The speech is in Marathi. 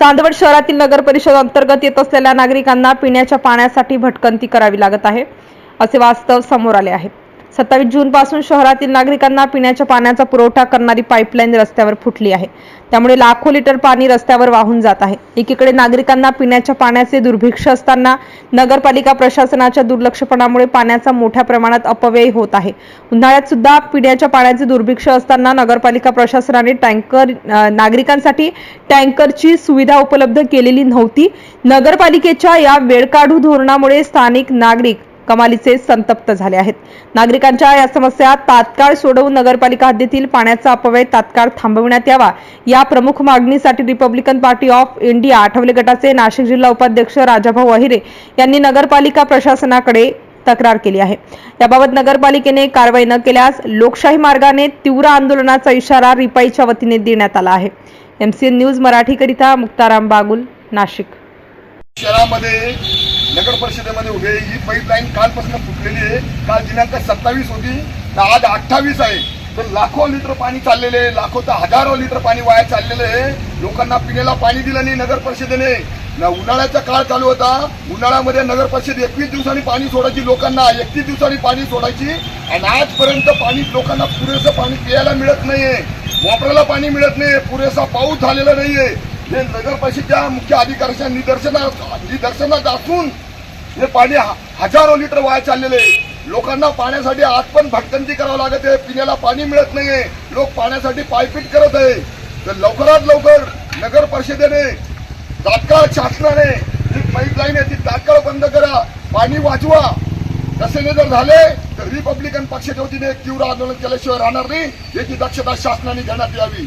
चांदवड शहरातील नगर परिषद अंतर्गत येत असलेल्या नागरिकांना पिण्याच्या पाण्यासाठी भटकंती करावी लागत आहे असे वास्तव समोर आले आहे. सत्तावीस जून पासून शहरातील नागरिकांना पिण्याच्या पाण्याचा पुरवठा करणारी पाईपलाईन रस्त्यावर फुटली आहे. त्यामुळे लाखो लिटर पाणी रस्त्यावर वाहून जात आहे. एकीकडे नागरिकांना पिण्याच्या पाण्याचे दुर्भिक्ष असताना नगरपालिका प्रशासनाच्या दुर्लक्षपणामुळे पाण्याचा मोठ्या प्रमाणात अपव्यय होत आहे. उन्हाळ्यात सुद्धा पिण्याच्या पाण्याचे दुर्भिक्ष असताना नगरपालिका प्रशासनाने टँकर नागरिकांसाठी टँकरची सुविधा उपलब्ध केलेली नव्हती. नगरपालिकेच्या या वेळकाढू धोरणामुळे स्थानिक नागरिक कमालीचे संतप्त झाले आहेत. नागरिकांच्या या समस्या तात्काळ सोडवून नगरपालिका हद्दीतील पाण्याचा अपव्यय तात्काळ थांबविण्यात यावा. या प्रमुख मागणीसाठी Republican Party of India Athawale गटाचे नाशिक जिल्हा उपाध्यक्ष राजाभाऊ अहिरे यांनी नगरपालिका प्रशासनाकडे तक्रार केली आहे. याबाबत नगरपालिकेने कारवाई न केल्यास लोकशाही मार्गाने तीव्र आंदोलनाचा इशारा रिपाईच्या वतीने देण्यात आला आहे. एमसीएन न्यूज मराठीकरिता मुक्ताराम बागुल नाशिक. शहरामध्ये नगर परिषदेमध्ये उभे ही पाईपलाईन कालपासून फुटलेली आहे. काल दिनांक सत्तावीस होती. तर आज अठ्ठावीस आहे. तर लाखो लिटर पाणी चाललेले आहे. लाखो तर हजारो लिटर पाणी वाया चाललेलं आहे. लोकांना पिण्याला पाणी दिलं नाही नगर परिषदेने. उन्हाळ्याचा काळ चालू होता. उन्हाळ्यामध्ये नगर परिषद एकवीस दिवसांनी पाणी सोडायची लोकांना एकतीस दिवसांनी पाणी सोडायची. आणि आजपर्यंत पाणी लोकांना पुरेसं पाणी प्यायला मिळत नाहीये. वापरायला पाणी मिळत नाही पुरेसा पाऊस झालेला नाहीये. हे नगर परिषदेच्या मुख्य अधिकाऱ्याच्या निदर्शनात निदर्शनात असून हे पाणी हजारो लिटर वाया चाललेले आहे. लोकांना पाण्यासाठी आज पण भटकंती करावं लागत आहे. पिण्याला पाणी मिळत नाहीये. लोक पाण्यासाठी पायपीट करत आहे. तर लवकरात लवकर नगर परिषदेने तात्काळ शासनाने जी पाईपलाईन आहे ती तात्काळ बंद करा. पाणी वाचवा. तसे जर झाले तर रिपब्लिकन पक्षाच्या वतीने तीव्र आंदोलन केल्याशिवाय राहणार नाही. याची दक्षता शासनाने घेण्यात यावी.